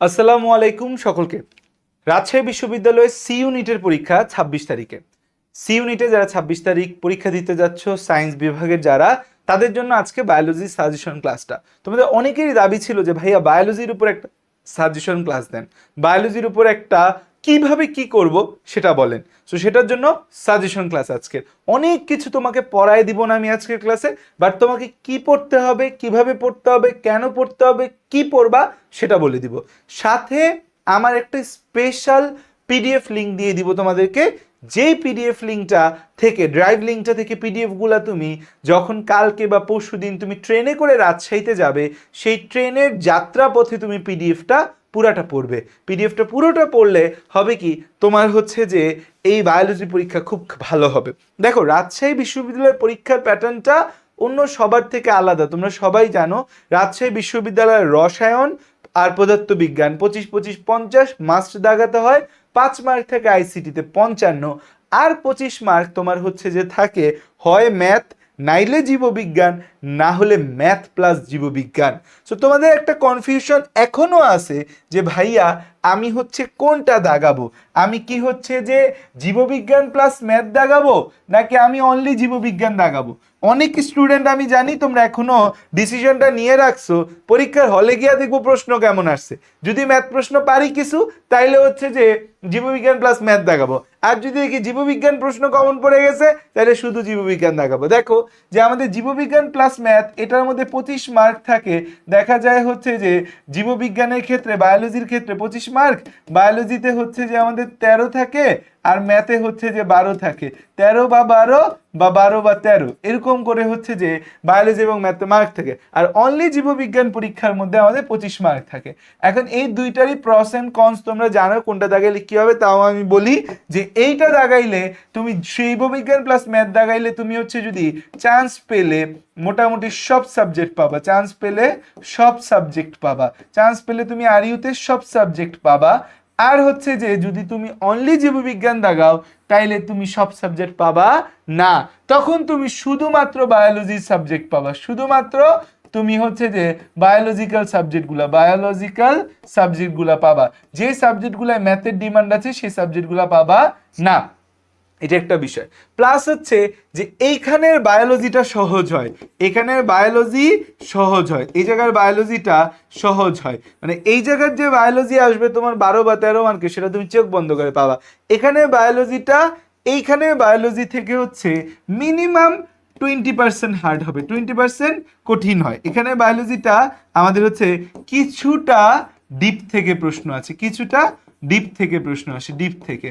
আসসালামু আলাইকুম সকলকে। রাজশাহী বিশ্ববিদ্যালয়ের সি ইউনিটের পরীক্ষা ছাব্বিশ তারিখে। সি ইউনিটে যারা ছাব্বিশ তারিখ পরীক্ষা দিতে যাচ্ছ, সায়েন্স বিভাগের যারা, তাদের জন্য আজকে বায়োলজি সাজেশন ক্লাসটা তোমাদের অনেকেরই দাবি ছিল যে, ভাইয়া বায়োলজির উপর একটা সাজেশন ক্লাস দেন। বায়োলজির উপর একটা কীভাবে কি করব সেটা বলেন। সো সেটার জন্য সাজেশন ক্লাস আজকের। অনেক কিছু তোমাকে পড়ায় দিব না আমি আজকের ক্লাসে বাট তোমাকে কি পড়তে হবে, কীভাবে পড়তে হবে, কেন পড়তে হবে, কি পড়বা সেটা বলে দিব। সাথে আমার একটা স্পেশাল পিডিএফ লিঙ্ক দিয়ে দিব তোমাদেরকে। যেই পিডিএফ লিঙ্কটা থেকে ড্রাইভ লিঙ্কটা থেকে পিডিএফগুলো তুমি যখন কালকে বা পরশু দিন তুমি ট্রেনে করে রাজশাহীতে যাবে, সেই ট্রেনের যাত্রাপথে তুমি পিডিএফটা পুরাটা পড়বে। পিডিএফটা পুরোটা পড়লে হবে কি, তোমার হচ্ছে যে এই বায়োলজি পরীক্ষা খুব ভালো হবে। দেখো, রাজশাহী বিশ্ববিদ্যালয়ের পরীক্ষার প্যাটার্নটা অন্য সবার থেকে আলাদা। তোমরা সবাই জানো, রাজশাহী বিশ্ববিদ্যালয়ের রসায়ন আর পদার্থবিজ্ঞান পঁচিশ পঁচিশ, পঞ্চাশ মাস্ট দাগাতে হয়, পাঁচ মার্ক থেকে আইসিটিতে পঞ্চান্ন। আর পঁচিশ মার্ক তোমার হচ্ছে যে থাকে, হয় ম্যাথ নাইলে জীববিজ্ঞান, না হলে ম্যাথ প্লাস জীববিজ্ঞান। সো তোমাদের একটা কনফিউশন এখনও আছে যে ভাইয়া আমি হচ্ছে কোনটা দাগাবো? আমি কি হচ্ছে যে জীববিজ্ঞান প্লাস ম্যাথ দাগাবো, নাকি আমি অনলি জীববিজ্ঞান দাগাবো? অনেক স্টুডেন্ট আমি জানি তোমরা এখনও ডিসিশনটা নিয়ে রাখছো, পরীক্ষার হলে গিয়া দেখব প্রশ্ন কেমন আসছে। যদি ম্যাথ প্রশ্ন পারি কিছু, তাইলে হচ্ছে যে জীববিজ্ঞান প্লাস ম্যাথ দেখাবো আর যদি দেখি জীববিজ্ঞান প্রশ্ন কমন পড়ে গেছে তাহলে শুধু জীববিজ্ঞান দেখাবো দেখো যে আমাদের জীববিজ্ঞান প্লাস ম্যাথ এটার মধ্যে পঁচিশ মার্ক থাকে। দেখা যায় হচ্ছে যে জীববিজ্ঞানের ক্ষেত্রে বায়োলজির ক্ষেত্রে পঁচিশ মার্ক বায়োলজিতে হচ্ছে যে আমাদের তেরো থাকে আর ম্যাথে হচ্ছে যে বারো থাকে। তেরো বা বারো বা বারো বা তেরো। এরকম করে হচ্ছে যে বায়োলজি এবং ম্যাথে মার্ক থাকে। আর অনলি জীববিজ্ঞান পরীক্ষার মধ্যে আমাদের পঁচিশ মার্ক থাকে। এখন এই দুইটারই প্রস অ্যান্ড কনস তোমরা জানো কোনটা দাগাইলে কী হবে, তাও আমি বলি যে এইটা দাগাইলে তুমি জীববিজ্ঞান প্লাস ম্যাথ দাগাইলে তুমি হচ্ছে যদি চান্স পেলে মোটামুটি সব সাবজেক্ট পাবা। চান্স পেলে সব সাবজেক্ট পাবা। চান্স পেলে তুমি আরিউতে সব সাবজেক্ট পাবা। আর হচ্ছে যে যদি তুমি অনলি জীববিজ্ঞান দাগাও, তাইলে তুমি সব সাবজেক্ট পাবা না। তখন তুমি শুধুমাত্র বায়োলজির সাবজেক্ট পাবা। শুধুমাত্র তুমি হচ্ছে যে বায়োলজিক্যাল সাবজেক্টগুলো বায়োলজিক্যাল সাবজেক্টগুলো পাবা। যে সাবজেক্টগুলো ম্যাথের ডিমান্ড আছে, সেই সাবজেক্টগুলো পাবা না। এটা একটা বিষয়। প্লাস হচ্ছে যে এইখানের বায়োলজিটা সহজ হয়। এখানের বায়োলজি সহজ হয়। এই জায়গার বায়োলজিটা সহজ হয়। মানে এই জায়গার যে বায়োলজি আসবে তোমার বারো বা তেরো মার্কে সেটা তুমি চোখ বন্ধ করে পাবা। এখানে বায়োলজিটা এইখানে বায়োলজি থেকে হচ্ছে মিনিমাম টোয়েন্টি পার্সেন্ট হার্ড হবে। টোয়েন্টি পার্সেন্ট কঠিন হয়। এখানে বায়োলজিটা আমাদের হচ্ছে কিছুটা ডিপ থেকে প্রশ্ন আছে। কিছুটা ডিপ থেকে প্রশ্ন আসে, ডিপ থেকে।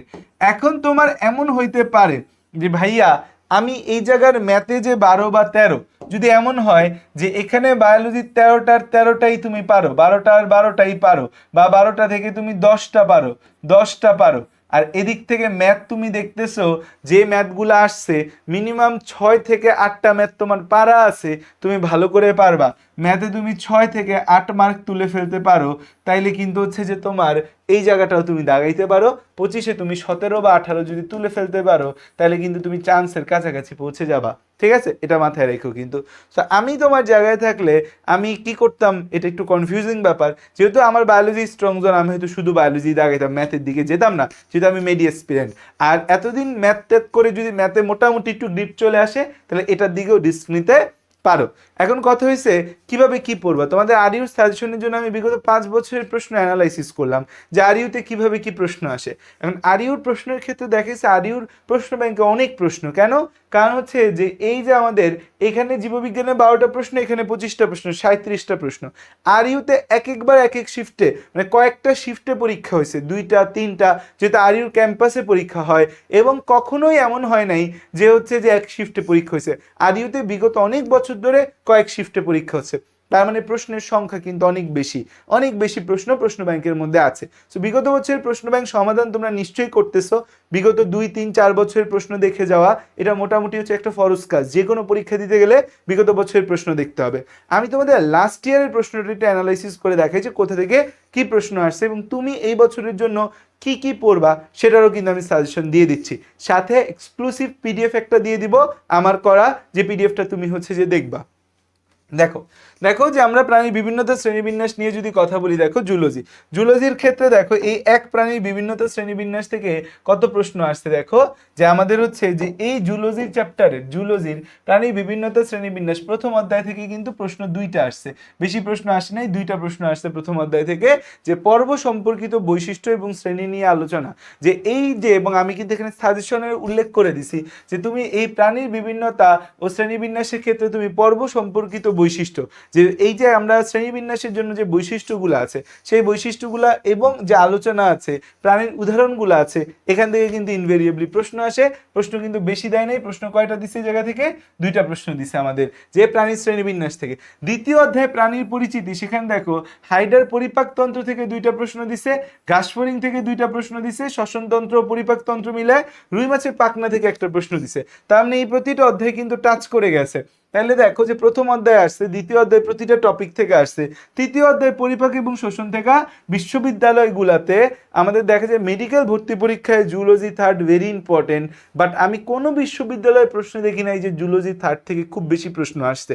এখন তোমার এমন হইতে পারে যে, ভাইয়া, আমি এই জায়গার ম্যাথে যে বারো বা তেরো, যদি এমন হয় যে, এখানে বায়োলজির তেরোটার তেরোটাই তুমি পারো বারোটার বারোটাই পারো, বা বারোটা থেকে তুমি দশটা পারো দশটা পারো আর এদিক থেকে ম্যাথ তুমি দেখতেছো, যে ম্যাথগুলো আসছে, মিনিমাম ছয় থেকে আটটা ম্যাথ তোমার পারা আছে, তুমি ভালো করে পারবা। ম্যাথে তুমি ছয় থেকে আট মার্ক তুলে ফেলতে পারো, তাইলে কিন্তু হচ্ছে যে তোমার এই জায়গাটাও তুমি দাগাইতে পারো। পঁচিশে তুমি সতেরো বা আঠারো যদি তুলে ফেলতে পারো তাহলে কিন্তু তুমি চান্সের কাছাকাছি পৌঁছে যাবা। ঠিক আছে? এটা মাথায় রেখো কিন্তু। তো আমি তোমার জায়গায় থাকলে আমি কি করতাম? এটা একটু কনফিউজিং ব্যাপার। যেহেতু আমার বায়োলজি স্ট্রং জোন আমি হয়তো শুধু বায়োলজি দাগাইতাম ম্যাথের দিকে যেতাম না। যেহেতু আমি মেডি এক্সপিরিয়েন্ট আর এতদিন ম্যাথ ট্যাথ করে যদি ম্যাথে মোটামুটি একটু ডিপ চলে আসে, তাহলে এটার দিকেও রিস্ক নিতে পারো। এখন কথা হয়েছে কীভাবে কি পড়বা? তোমাদের আরিউর সাজেশনের জন্য আমি বিগত পাঁচ বছরের প্রশ্ন অ্যানালাইসিস করলাম, যে আরিউতে কীভাবে কি প্রশ্ন আসে? এখন আরিউর প্রশ্নের ক্ষেত্রে দেখেছে আরিউর প্রশ্ন ব্যাংকে অনেক প্রশ্ন। কেন? কারণ হচ্ছে যে এই যে আমাদের এখানে জীববিজ্ঞানের বারোটা প্রশ্ন, এখানে পঁচিশটা প্রশ্ন সাঁত্রিশটা প্রশ্ন। আরিউতে এক একবার এক এক শিফটে মানে কয়েকটা শিফটে পরীক্ষা হয়েছে, দুইটা, তিনটা, যেহেতু আরিউর ক্যাম্পাসে পরীক্ষা হয়, এবং কখনোই এমন হয় নাই যে হচ্ছে যে এক শিফটে পরীক্ষা হয়েছে। আরিউতে বিগত অনেক বছর ধরে কয়েক শিফটে পরীক্ষা হচ্ছে। তার মানে প্রশ্নের সংখ্যা কিন্তু অনেক বেশি। অনেক বেশি প্রশ্ন প্রশ্ন ব্যাংকের মধ্যে আছে। সো বিগত বছরের প্রশ্ন ব্যাংক সমাধান তোমরা নিশ্চয়ই করতেছো। বিগত দুই, তিন, চার বছরের প্রশ্ন দেখে যাওয়া, এটা মোটামুটি হচ্ছে একটা ফরজ কাজ। যে কোনো পরীক্ষা দিতে গেলে বিগত বছরের প্রশ্ন দেখতে হবে। আমি তোমাদের লাস্ট ইয়ারের প্রশ্নটিটা অ্যানালাইসিস করে দেখাই যে কোথা থেকে কি প্রশ্ন আসছে এবং তুমি এই বছরের জন্য কি কি পড়বা, সেটারও কিন্তু আমি সাজেশন দিয়ে দিচ্ছি। সাথে এক্সক্লুসিভ পিডিএফ একটা দিয়ে দিব। আমার করা যে পিডিএফটা তুমি হচ্ছে যে দেখবা। দেখো দেখো যে আমরা প্রাণীর বিভিন্নতা শ্রেণীবিন্যাস নিয়ে যদি কথা বলি, দেখো জুলজি। জুলজির ক্ষেত্রে দেখো এই এক প্রাণীর বিভিন্নতা শ্রেণীবিন্যাস থেকে কত প্রশ্ন আসছে, দেখো? যে আমাদের হচ্ছে যে এই জুলজির চ্যাপ্টারের জুলজির প্রাণীর বিভিন্নতা শ্রেণীবিন্যাস প্রথম অধ্যায় থেকে কিন্তু প্রশ্ন দুইটা আসছে। বেশি প্রশ্ন আসে নাই, দুইটা প্রশ্ন আসছে প্রথম অধ্যায় থেকে, যে পর্ব সম্পর্কিত বৈশিষ্ট্য এবং শ্রেণি নিয়ে আলোচনা। যে এই যে, এবং আমি কিন্তু এখানে সাজেশনের উল্লেখ করে দিছি, যে তুমি এই প্রাণীর বিভিন্নতা ও শ্রেণীবিন্যাসের ক্ষেত্রে তুমি পর্ব সম্পর্কিত বৈশিষ্ট্য যে এই যে আমরা শ্রেণীবিন্যাসের জন্য যে বৈশিষ্ট্যগুলো আছে, সেই বৈশিষ্ট্যগুলো এবং যে আলোচনা আছে, প্রাণীর উদাহরণগুলো আছে, এখান থেকে কিন্তু ইনভেরিয়েবলি প্রশ্ন আসে। প্রশ্ন কিন্তু বেশি দেয় নাই, প্রশ্ন কয়টা দিছে জায়গা থেকে? দুইটা প্রশ্ন দিছে আমাদের, যে প্রাণীর শ্রেণীবিন্যাস থেকে। দ্বিতীয় অধ্যায় প্রাণীর পরিচিতি, সেখানে দেখো, হাইডার পরিপাকতন্ত্র থেকে দুইটা প্রশ্ন দিছে ঘাসফড়িং থেকে দুইটা প্রশ্ন দিছে শ্বসনতন্ত্র পরিপাকতন্ত্র মিলায় রুই মাছের পাখনা থেকে একটা প্রশ্ন দিছে। তার মানে এই প্রতিটা অধ্যায় কিন্তু টাচ করে গেছে। তাহলে দেখো যে প্রথম অধ্যায় আসছে, দ্বিতীয় অধ্যায় প্রতিটা টপিক থেকে আসছে। তৃতীয় অধ্যায় পরিপাক এবং শোষণ থেকে বিশ্ববিদ্যালয়গুলোতে আমাদের দেখা যায় মেডিকেল ভর্তি পরীক্ষায় zoology third very important but আমি কোনো বিশ্ববিদ্যালয়ে প্রশ্ন দেখি নাই যে জুলজি থার্ড থেকে খুব বেশি প্রশ্ন আসছে।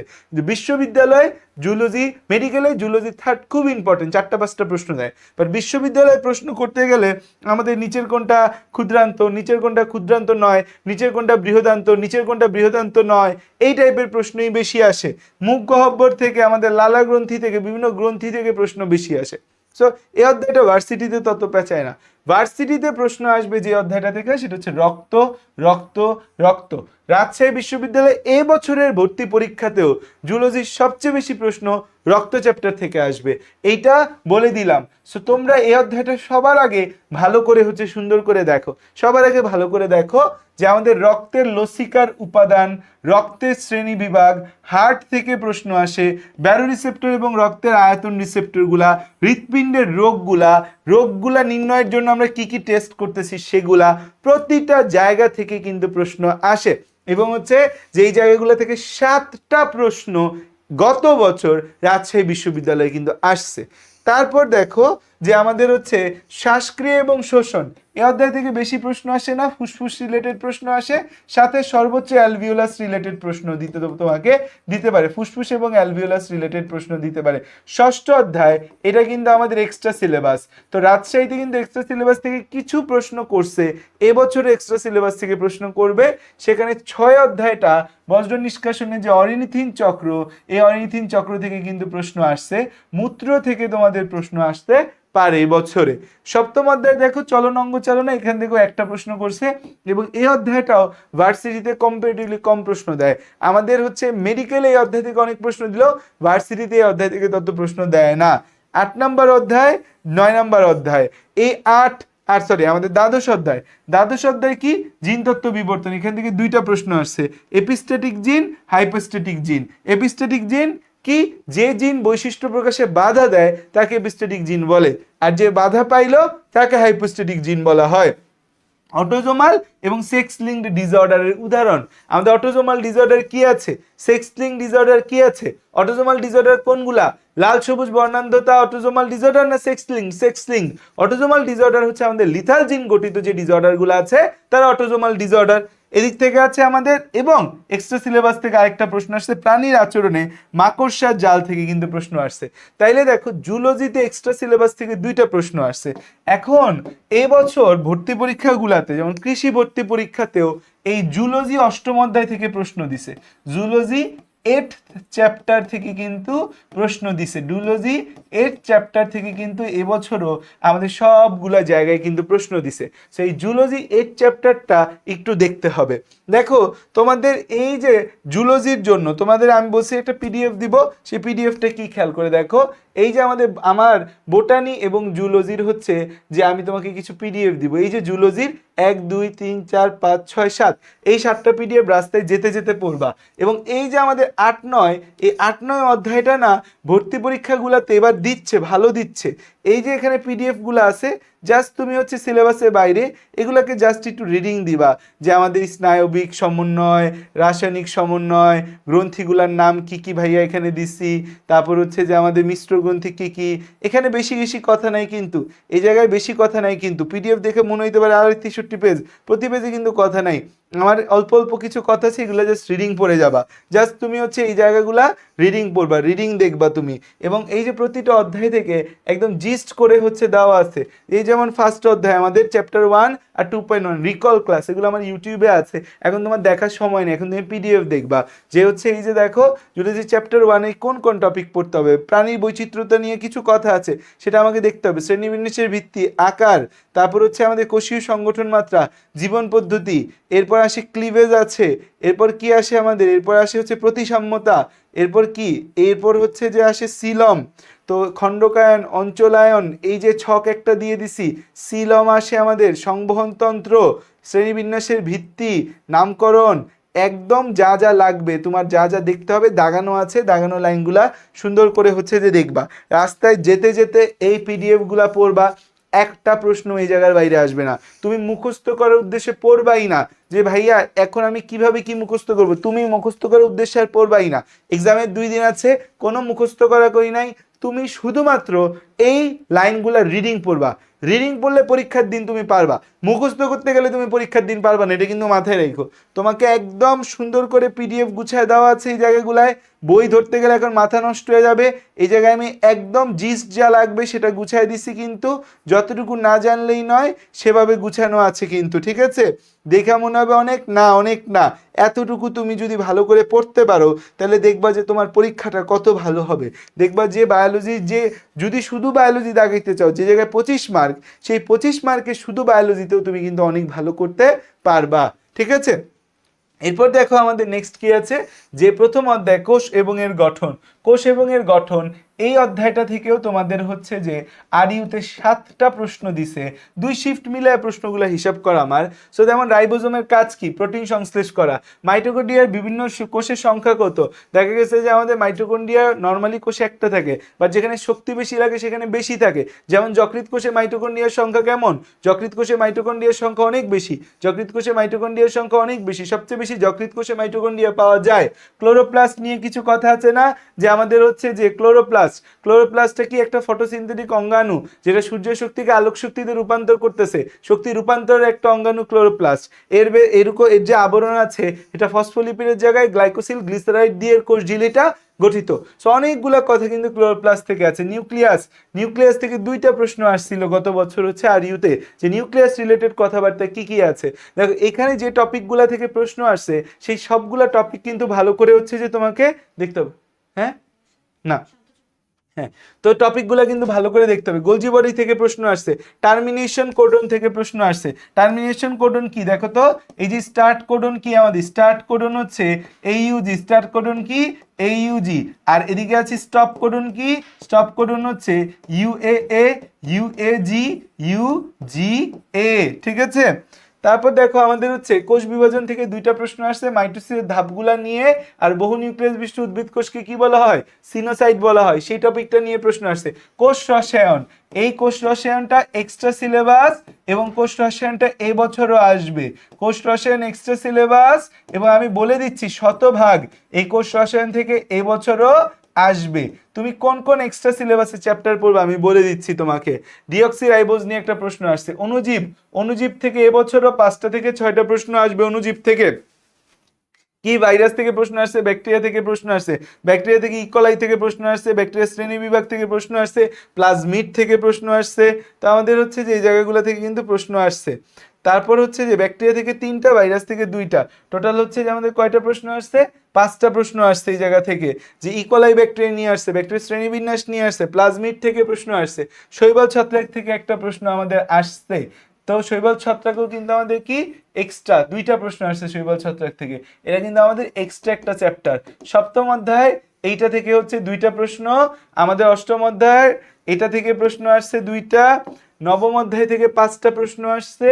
বিশ্ববিদ্যালয়ে জুলজি মেডিকেলে জুলজি থার্ড খুব ইম্পর্টেন্ট চারটা পাঁচটা প্রশ্ন দেয়। বাট বিশ্ববিদ্যালয়ে প্রশ্ন করতে গেলে আমাদের নিচের কোনটা ক্ষুদ্রান্ত, নিচের কোনটা ক্ষুদ্রান্ত নয়, নিচের কোনটা বৃহদান্ত, নিচের কোনটা বৃহদান্ত নয়, এই টাইপের প্রশ্নই বেশি আসে। মুখ গহব্বর থেকে, আমাদের লালা গ্রন্থি থেকে, বিভিন্ন গ্রন্থি থেকে প্রশ্ন বেশি আসে। সো এই অধ্যায়টা ভার্সিটিতে তত পেঁচায় না। ভার্সিটিতে প্রশ্ন আসবে যে অধ্যায়টা থেকে, সেটা হচ্ছে রক্ত রক্ত রক্ত। রাজশাহী বিশ্ববিদ্যালয়ে এ বছরের ভর্তি পরীক্ষাতেও জুলজির সবচেয়ে বেশি প্রশ্ন রক্ত চ্যাপ্টার থেকে আসবে। এইটা বলে দিলাম। সো তোমরা এই অধ্যায়টা সবার আগে ভালো করে হচ্ছে সুন্দর করে দেখো। সবার আগে ভালো করে দেখো যে আমাদের রক্তের লসিকার উপাদান, রক্তের শ্রেণি বিভাগ, হার্ট থেকে প্রশ্ন আসে, ব্যারো রিসেপ্টর এবং রক্তের আয়তন রিসেপ্টরগুলা, হৃৎপিণ্ডের রোগগুলা রোগগুলা নির্ণয়ের জন্য আমরা কি কি টেস্ট করতেছি সেগুলা প্রতিটা জায়গা থেকে কিন্তু প্রশ্ন আসে। এবং হচ্ছে যেই জায়গাগুলো থেকে সাতটা প্রশ্ন গত বছর রাজশাহী বিশ্ববিদ্যালয়ে কিন্তু আসছে। তারপর দেখো যে আমাদের হচ্ছে শ্বাসক্রিয়া এবং শোষণ। এই অধ্যায় থেকে বেশি প্রশ্ন আসে না, ফুসফুস রিলেটেড প্রশ্ন আসে, সাথে সর্বোচ্চ অ্যালভিওলাস রিলেটেড প্রশ্ন দিতে তোমাকে দিতে পারে, ফুসফুস এবং অ্যালভিওলাস রিলেটেড প্রশ্ন দিতে পারে। ষষ্ঠ অধ্যায়, এটা কিন্তু আমাদের এক্সট্রা সিলেবাস তো রাজশাহীতে কিন্তু এক্সট্রা সিলেবাস থেকে কিছু প্রশ্ন করছে, এবছর এক্সট্রা সিলেবাস থেকে প্রশ্ন করবে। সেখানে ছয় অধ্যায়টা বজ্র নিষ্কাশনে যে অরিনিথিন চক্র, এই অরিনিথিন চক্র থেকে কিন্তু প্রশ্ন আসছে। মূত্র থেকে তোমাদের প্রশ্ন আসতে পারে এই বছরে। সপ্তম অধ্যায় দেখো চলন অঙ্গ চালনা এখান থেকেও একটা প্রশ্ন করছে এবং এই অধ্যায়টাও ভার্সিটিতে কম্পারেটিভলি কম প্রশ্ন দেয়। আমাদের হচ্ছে মেডিকেল এই অধ্যায় থেকে অনেক প্রশ্ন দিলেও ভার্সিটিতে এই অধ্যায় থেকে তত প্রশ্ন দেয় না। আট নম্বর অধ্যায়, নয় নম্বর অধ্যায়। এই আট, আর সরি আমাদের দ্বাদশ অধ্যায়। দ্বাদশ অধ্যায় কি? জিন তত্ত্ব বিবর্তন। এখান থেকে দুইটা প্রশ্ন আসছে। এপিস্টেটিক জিন হাইপোস্টেটিক জিন এপিস্টেটিক জিন কি? যে জিন বৈশিষ্ট্য প্রকাশে বাধা দেয়, তাকে বিস্টেটিক জিন বলে। আর যে বাধা পাইলো, তাকে হাইপোস্টেটিক জিন বলা হয়। অটোজোমাল এবং সেক্স লিঙ্কড ডিসঅর্ডারের উদাহরণ। আমাদের অটোজোমাল ডিসঅর্ডার কি আছে? সেক্স লিঙ্ক ডিসঅর্ডার কি আছে? অটোজোমাল ডিসঅর্ডার কোনগুলা? লাল, সবুজ, বর্ণান্ধতা, অটোজোমাল ডিসঅর্ডার না sex link sex link autosomal disorder হচ্ছে আমাদের লিথাল জিন গঠিত যে ডিসঅর্ডারগুলো আছে, তারা অটোজোমাল ডিসঅর্ডার। এদিক থেকে আছে আমাদের এবং এক্সট্রা সিলেবাস থেকে আরেকটা প্রশ্ন আসছে, প্রাণীর আচরণে মাকড়সার জাল থেকে কিন্তু প্রশ্ন আসছে। তাইলে দেখো জুলজিতে এক্সট্রা সিলেবাস থেকে দুইটা প্রশ্ন আসছে। এখন এবছর ভর্তি পরীক্ষাগুলোতে, যেমন কৃষি ভর্তি পরীক্ষাতেও এই জুলজি অষ্টম অধ্যায় থেকে প্রশ্ন দিছে। জুলজি এইট চ্যাপ্টার থেকে কিন্তু প্রশ্ন দিছে ডুলজি এইট চ্যাপ্টার থেকে কিন্তু এবছরও আমাদের সবগুলা জায়গায় কিন্তু প্রশ্ন দিছে। সেই জুলজি এইট চ্যাপ্টারটা একটু দেখতে হবে। দেখো, তোমাদের এই যে জুলজির জন্য, তোমাদের আমি বলছি একটা পিডিএফ দিব, সেই পিডিএফটা কি খেয়াল করে দেখো? এই যে আমাদের, আমার বোটানি এবং জুলজির হচ্ছে যে আমি তোমাকে কিছু পিডিএফ দিব। এই যে জুলজির এক, দুই, তিন, চার, পাঁচ, ছয়, সাত, এই সাতটা পিডিএফ রাস্তায় যেতে যেতে পড়বা। এবং এই যে আমাদের আট নয়, এই আট নয় অধ্যায়টা না ভর্তি পরীক্ষাগুলোতে এবার দিচ্ছে, ভালো দিচ্ছে। এই যে এখানে পিডিএফগুলো আছে জাস্ট তুমি হচ্ছে সিলেবাসের বাইরে, এগুলোকে জাস্ট একটু রিডিং দিবা। যে আমাদের স্নায়বিক সমন্বয়, রাসায়নিক সমন্বয়, গ্রন্থিগুলার নাম কি কি ভাইয়া এখানে দিছি, তারপর হচ্ছে যে আমাদের মিশ্র গ্রন্থি কী কী। এখানে বেশি বেশি কথা নাই কিন্তু, এই জায়গায় বেশি কথা নাই কিন্তু পিডিএফ দেখে মনে হইতে পারে আর তেষট্টি পেজ প্রতি পেজে কিন্তু কথা নাই। আমার অল্প অল্প কিছু কথা আছে, এগুলো জাস্ট রিডিং পড়ে যাবা। জাস্ট তুমি হচ্ছে এই জায়গাগুলা রিডিং পড়বা রিডিং দেখবা তুমি। এবং এই যে প্রতিটা অধ্যায় থেকে একদম জিস্ট করে হচ্ছে দেওয়া আছে। এই যেমন ফার্স্ট অধ্যায়, আমাদের চ্যাপ্টার ওয়ান আর two point one recall class এগুলো আমার ইউটিউবে আছে। এখন তোমার দেখার সময় নেই, এখন তুমি পিডিএফ দেখবা। যে হচ্ছে এই যে দেখো, যদি যে চ্যাপ্টার ওয়ানে কোন কোন টপিক পড়তে হবে, প্রাণীর বৈচিত্র্যতা নিয়ে কিছু কথা আছে, সেটা আমাকে দেখতে হবে। শ্রেণীবিন্যাসের ভিত্তি, আকার, তারপর হচ্ছে আমাদের কোষীয় সংগঠন মাত্রা, জীবন পদ্ধতি, এরপর আসে ক্লিভেজ আছে, এরপর কি আসে আমাদের? এরপর আসে হচ্ছে প্রতিসাম্যতা, এরপর কি? এরপর হচ্ছে যে আসে সিলম তো খণ্ডকায়ন, অঞ্চলায়ন, এই যে ছক একটা দিয়ে দিছি সিলম আসে আমাদের সংবহনতন্ত্র, শ্রেণীবিন্যাসের ভিত্তি, নামকরণ, একদম যা যা লাগবে। তোমার যা যা দেখতে হবে, দাগানো আছে, দাগানো লাইনগুলা সুন্দর করে হচ্ছে যে দেখবা। রাস্তায় যেতে যেতে এই পিডিএফগুলা পড়বা একটা প্রশ্ন এই জায়গার বাইরে আসবে না। তুমি মুখস্থ করার উদ্দেশ্যে পড়বাই না যে, ভাইয়া, এখন আমি কীভাবে কি মুখস্থ করব? তুমি মুখস্থ করার উদ্দেশ্যে আর পড়বাই না। এক্সামের দুই দিন আছে, কোনো মুখস্থ করা করি নাই। তুমি শুধুমাত্র এই লাইনগুলা রিডিং পড়বা। রিডিং পড়লে পরীক্ষার দিন তুমি পারবা। মুখস্থ করতে গেলে তুমি পরীক্ষার দিন পারবা না, এটা কিন্তু মাথায় রেখো। তোমাকে একদম সুন্দর করে পিডিএফ গুছায় দেওয়া আছে এই জায়গাগুলায়। বই ধরতে গেলে এখন মাথা নষ্ট হয়ে যাবে। এই জায়গায় আমি একদম জিস্ট যা লাগবে সেটা গুছায় দিছি কিন্তু যতটুকু না জানলেই নয়, সেভাবে গুছানো আছে কিন্তু, ঠিক আছে? দেখে মনে হবে অনেক না অনেক না। এতটুকু তুমি যদি ভালো করে পড়তে পারো, তাহলে দেখবা যে তোমার পরীক্ষাটা কত ভালো হবে। দেখবা যে বায়োলজি যে, যদি শুধু বায়োলজি দাগাইতে চাও, যে জায়গায় পঁচিশ মার্ক সেই পঁচিশ মার্কে শুধু বায়োলজিতেও তুমি কিন্তু অনেক ভালো করতে পারবা, ঠিক আছে? এরপর দেখো আমাদের নেক্সট কি আছে? যে প্রথম অধ্যায় কোষ এবং এর গঠন। কোষ এবং এর গঠন। এই অধ্যায়টা থেকেও তোমাদের হচ্ছে যে আরিউতে সাতটা প্রশ্ন দিছে। দুই শিফট মিলে প্রশ্নগুলো হিসাব করা আমার। সো যেমন রাইবোজোমের কাজ কি? প্রোটিন সংশ্লেষ করা। মাইটোকন্ড্রিয়ার বিভিন্ন কোষের সংখ্যা কত? দেখা গেছে যে আমাদের মাইটোকন্ড্রিয়া নর্মালি কোষে একটা থাকে বা যেখানে শক্তি বেশি লাগে সেখানে বেশি থাকে। যেমন যকৃত কোষে মাইটোকন্ড্রিয়ার সংখ্যা কেমন? যকৃত কোষে মাইটোকন্ড্রিয়ার সংখ্যা অনেক বেশি। যকৃত কোষে মাইটোকন্ড্রিয়ার সংখ্যা অনেক বেশি। সবচেয়ে বেশি যকৃত কোষে মাইটোকন্ড্রিয়া পাওয়া যায়। ক্লোরোপ্লাস্ট নিয়ে কিছু কথা আছে না? যে আমাদের হচ্ছে যে ক্লোরোপ্লাস্ট ক্লোরোপ্লাস্টটা কি একটা ফটোসিনথেটিক অঙ্গাণু যেটা সূর্যের শক্তিকে আলোক শক্তিতে রূপান্তর করতেছে? শক্তি রূপান্তরের একটা অঙ্গাণু ক্লোরোপ্লাস্ট এর এরকম এর যে আবরণ আছে, এটা ফসফোলিপিডের জায়গায় গ্লাইকোসিল গ্লিসারাইড দিয়ে কোষ ঝিলিটা গঠিত। সো অনেকগুলো কথা কিন্তু ক্লোরোপ্লাস্ট থেকে আছে। নিউক্লিয়াস নিউক্লিয়াস থেকে দুইটা প্রশ্ন আসছিল গত বছর হচ্ছে আর ইউতে যে নিউক্লিয়াস রিলেটেড কথাবার্তা কি কি আছে? দেখো, এখানে যে টপিকগুলো থেকে প্রশ্ন আসছে, সেই সবগুলা টপিক কিন্তু ভালো করে হচ্ছে যে তোমাকে দেখতে হবে। হ্যাঁ? না। হ্যাঁ তো টপিকগুলো কিন্তু ভালো করে দেখতে হবে। গোলজি বডি থেকে প্রশ্ন আসছে, টার্মিনেশন কোডন থেকে প্রশ্ন আসছে। টার্মিনেশন কোডন কি? দেখো তো, এই যে স্টার্ট কোডন কি আমাদের? স্টার্ট কোডন হচ্ছে এইউজি স্টার্ট কোডন কি? এইউজি আর এদিকে আছে স্টপ কোডন কি? স্টপ কোডন হচ্ছে ইউএএ ইউএজি ইউজি এ ঠিক আছে? তারপর দেখো আমাদের হচ্ছে কোষ বিভাজন থেকে দুইটা প্রশ্ন আসছে, মাইটোসিসের ধাপগুলা নিয়ে, আর বহু নিউক্লিয়াস বিশিষ্ট উদ্ভিদ কোষকে কি বলা হয়? সিনোসাইট বলা হয়। সেই টপিকটা নিয়ে প্রশ্ন আসছে। কোষ রসায়ন, এই কোষ রসায়নটা এক্সট্রা সিলেবাস এবং কোষ রসায়নটা এই বছরও আসবে। কোষ রসায়ন এক্সট্রা সিলেবাস এবং আমি বলে দিচ্ছি শতভাগ এই কোষ রসায়ন থেকে এই বছরও আসবে। তুমি কোন কোন এক্সট্রা সিলেবাসে চ্যাপ্টার পড়বে আমি বলে দিচ্ছি তোমাকে। ডিঅক্সি রাইবোজ নিয়ে একটা প্রশ্ন আসছে। অনুজীব অনুজীব থেকে এবছরও পাঁচটা থেকে ছয়টা প্রশ্ন আসবে অনুজীব থেকে। কি ভাইরাস থেকে প্রশ্ন আসছে, ব্যাকটেরিয়া থেকে প্রশ্ন আসছে, ব্যাকটেরিয়া থেকে ইকোলাই থেকে প্রশ্ন আসছে, ব্যাকটেরিয়া শ্রেণি বিভাগ থেকে প্রশ্ন আসছে প্লাজমিড থেকে প্রশ্ন আসছে। তো আমাদের হচ্ছে যে এই জায়গাগুলো থেকে কিন্তু প্রশ্ন আসছে। তারপর হচ্ছে যে ব্যাকটেরিয়া থেকে তিনটা, ভাইরাস থেকে দুইটা। টোটাল হচ্ছে যে আমাদের কয়টা প্রশ্ন আসছে? পাঁচটা প্রশ্ন আসছে এই জায়গা থেকে। যে ইকোলাই ব্যাকটেরিয়া নিয়ে আসছে, ব্যাকটেরিয়া শ্রেণীবিন্যাস নিয়ে আসছে প্লাজমিড থেকে প্রশ্ন আসছে। শৈবাল ছত্রাক থেকে একটা প্রশ্ন আমাদের আসছে। তো শৈবাল ছত্রাকও কিন্তু আমাদের কি এক্সট্রা দুইটা প্রশ্ন আসছে শৈবাল ছত্রাক থেকে। এটা কিন্তু আমাদের এক্সট্রা একটা চ্যাপ্টার সপ্তম অধ্যায়, এইটা থেকে হচ্ছে দুইটা প্রশ্ন। আমাদের অষ্টম অধ্যায়, এটা থেকে প্রশ্ন আসছে দুইটা। নবম অধ্যায় থেকে পাঁচটা প্রশ্ন আসছে।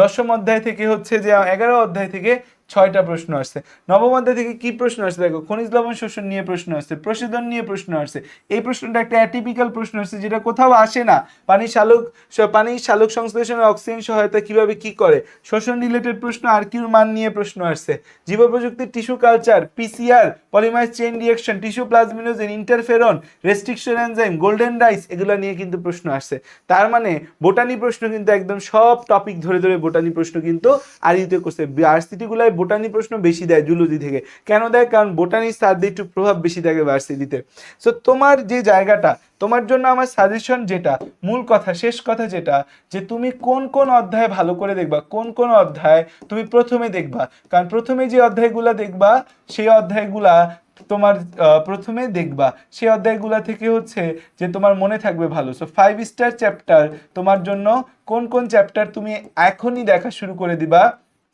দশম অধ্যায় থেকে হচ্ছে যে এগারো অধ্যায় থেকে ছয়টা প্রশ্ন আসছে। নবম অধ্যায় থেকে কি প্রশ্ন আসছে? দেখো, খনিজ লবণ শোষণ নিয়ে প্রশ্ন আসছে প্রশোধন নিয়ে প্রশ্ন আসছে। এই প্রশ্নটা একটা অ্যাটিপিক্যাল প্রশ্ন আসছে, যেটা কোথাও আসে না। পানি শালক পানি শালক সংশ্লেষণে অক্সিজেন সহায়তা কীভাবে কি করে? শোষণ রিলেটেড প্রশ্ন, আর কিউর মান নিয়ে প্রশ্ন আসছে। জীব প্রযুক্তির tissue culture PCR polymerase chain reaction tissue plasminogen interferon restriction enzyme golden rice এগুলো নিয়ে কিন্তু প্রশ্ন আসছে। তার মানে বোটানি প্রশ্ন কিন্তু একদম সব টপিক ধরে ধরে বোটানি প্রশ্ন কিন্তু আর ইউতে করছে। আর ভার্সিটিগুলোয় বোটানি প্রশ্ন বেশি দেয় জুলজি থেকে। কেন দেয়? কারণ বোটানি স্যারদের একটু প্রভাব বেশি থাকে ভার্সিটিতে। সো তোমার যে জায়গাটা, তোমার জন্য আমার সাজেশন যেটা, মূল কথা, শেষ কথা যেটা, যে তুমি কোন কোন অধ্যায় ভালো করে দেখবা, কোন কোন অধ্যায় তুমি প্রথমে দেখবা। কারণ প্রথমে যে অধ্যায়গুলা দেখবা, সেই অধ্যায়গুলা তোমার প্রথমে দেখবা। সেই অধ্যায়গুলা থেকে হচ্ছে যে তোমার মনে থাকবে ভালো। সো ফাইভ স্টার চ্যাপ্টার তোমার জন্য কোন কোন চ্যাপ্টার তুমি এখনই দেখা শুরু করে দিবা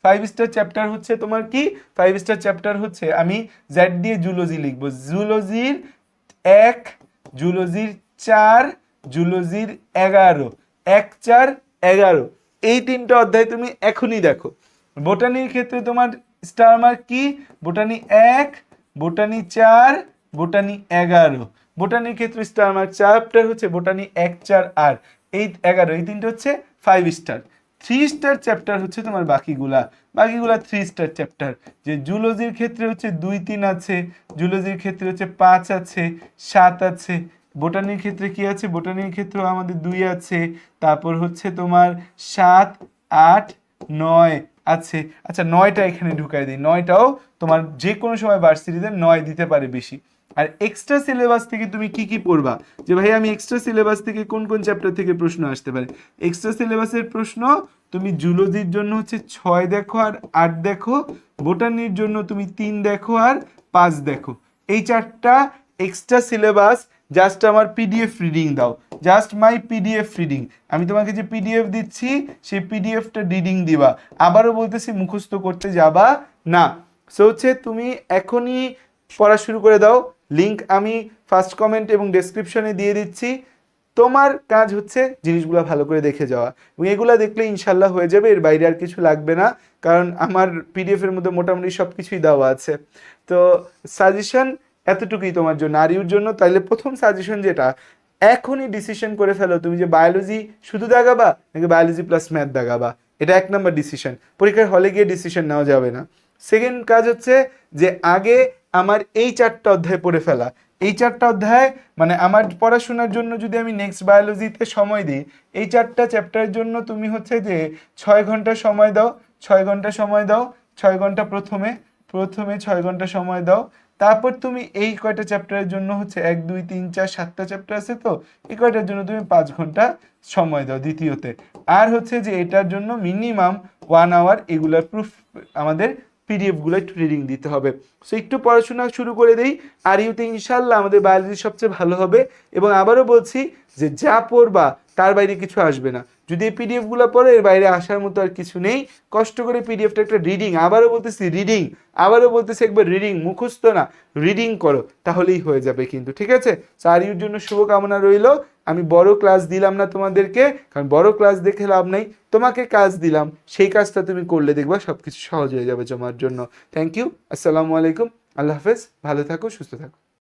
ফাইভ স্টার চ্যাপ্টার হচ্ছে তোমার কি? ফাইভ স্টার চ্যাপ্টার হচ্ছে আমি জেড দিয়ে জুলজি লিখব। জুলজির এক জুলজির চার জুলজির এগারো। এক, চার, এগারো। এই তিনটা অধ্যায় তুমি এখনই দেখো। বোটানির ক্ষেত্রে তোমার স্টার মার্ক কি? বোটানি এক, বোটানি চার, বোটানি এগারো। বোটানির ক্ষেত্রে স্টার মার্ক চ্যাপ্টার হচ্ছে বোটানি এক, চার আর এই এগারো, এই তিনটে হচ্ছে five star three star chapter হচ্ছে তোমার বাকিগুলা। বাকিগুলা থ্রি স্টার চ্যাপ্টার যে জুলজির ক্ষেত্রে হচ্ছে দুই, তিন আছে জুলজির ক্ষেত্রে হচ্ছে পাঁচ আছে, সাত আছে। বোটানির ক্ষেত্রে কি আছে? বোটানির ক্ষেত্রেও আমাদের দুই আছে। তারপর হচ্ছে তোমার সাত, আট, নয় আছে। আচ্ছা নয়টা এখানে ঢুকাই দিই। নয়টাও তোমার যে কোনো সময় ভার্সিটিতে নয় দিতে পারে বেশি। আর এক্সট্রা সিলেবাস থেকে তুমি কি কি পড়বা? যে ভাই, আমি এক্সট্রা সিলেবাস থেকে কোন কোন চ্যাপ্টার থেকে প্রশ্ন আসতে পারে? এক্সট্রা সিলেবাসের প্রশ্ন, তুমি জুলজির জন্য হচ্ছে ছয় দেখো আর আট দেখো বোটানির জন্য তুমি তিন দেখো আর পাঁচ দেখো। এই চারটা এক্সট্রা সিলেবাস জাস্ট আমার পিডিএফ রিডিং দাও। জাস্ট মাই পিডিএফ রিডিং আমি তোমাকে যে পিডিএফ দিচ্ছি, সেই পিডিএফটা রিডিং দিবা। আবারও বলতেছি, মুখস্থ করতে যাবা না। সো হচ্ছে তুমি এখনই পড়া শুরু করে দাও। লিংক আমি ফার্স্ট কমেন্ট এবং ডেসক্রিপশনে দিয়ে দিচ্ছি। তোমার কাজ হচ্ছে জিনিসগুলো ভালো করে দেখে যাওয়া। এবং এগুলো দেখলে ইনশাল্লাহ হয়ে যাবে, এর বাইরে আর কিছু লাগবে না। কারণ আমার পিডিএফ এর মধ্যে মোটামুটি সব কিছুই দেওয়া আছে। তো সাজেশন এতটুকুই তোমার জন্য। ইউর জন্য তাইলে প্রথম সাজেশন যেটা, এখনই ডিসিশন করে ফেলো তুমি যে বায়োলজি শুধু দাগাবা নাকি বায়োলজি প্লাস ম্যাথ দাগাবা এটা এক নম্বর ডিসিশন পরীক্ষার হলে গিয়ে ডিসিশন নেওয়া যাবে না। সেকেন্ড কাজ হচ্ছে যে আগে আমার এই চারটা অধ্যায় পড়ে ফেলা। এই চারটা অধ্যায় মানে আমার পড়াশোনার জন্য যদি আমি নেক্সট বায়োলজিতে সময় দিই, এই চারটা চ্যাপ্টারের জন্য তুমি হচ্ছে যে ছয় ঘণ্টা সময় দাও, ছয় ঘণ্টা সময় দাও, ছয় ঘণ্টা প্রথমে প্রথমে ছয় ঘণ্টা সময় দাও। তারপর তুমি এই কয়টা চ্যাপ্টারের জন্য হচ্ছে এক, দুই, তিন, চার, সাতটা চ্যাপ্টার আছে তো, এই কয়টার জন্য তুমি পাঁচ ঘণ্টা সময় দাও দ্বিতীয়তে। আর হচ্ছে যে এটার জন্য মিনিমাম ওয়ান আওয়ার এগুলার প্রুফ আমাদের পিডিএফগুলো একটু রিডিং দিতে হবে। সো একটু পড়াশোনা শুরু করে দেই, আর ইউতে ইনশাল্লাহ আমাদের বায়োলজি সবচেয়ে ভালো হবে এবং আবারও বলছি যে যা পড়বা, তার বাইরে কিছু আসবে না। যদি এই পিডিএফগুলো পড়ে, এর বাইরে আসার মতো আর কিছু নেই। কষ্ট করে পিডিএফটা একটা রিডিং আবারও বলতেছি রিডিং আবারও বলতেছি একবার রিডিং মুখস্থ না রিডিং করো, তাহলেই হয়ে যাবে কিন্তু, ঠিক আছে? সো আর ইউর জন্য শুভকামনা রইল। আমি বড় ক্লাস দিলাম না তোমাদেরকে, কারণ বড় ক্লাস দেখে লাভ নেই। তোমাকে কাজ দিলাম, সেই কাজটা তুমি করলে দেখবা সবকিছু সহজ হয়ে যাবে জমার জন্য। থ্যাংক ইউ আসসালামু আলাইকুম, আল্লাহ হাফেজ, ভালো থাকো, সুস্থ থাকো।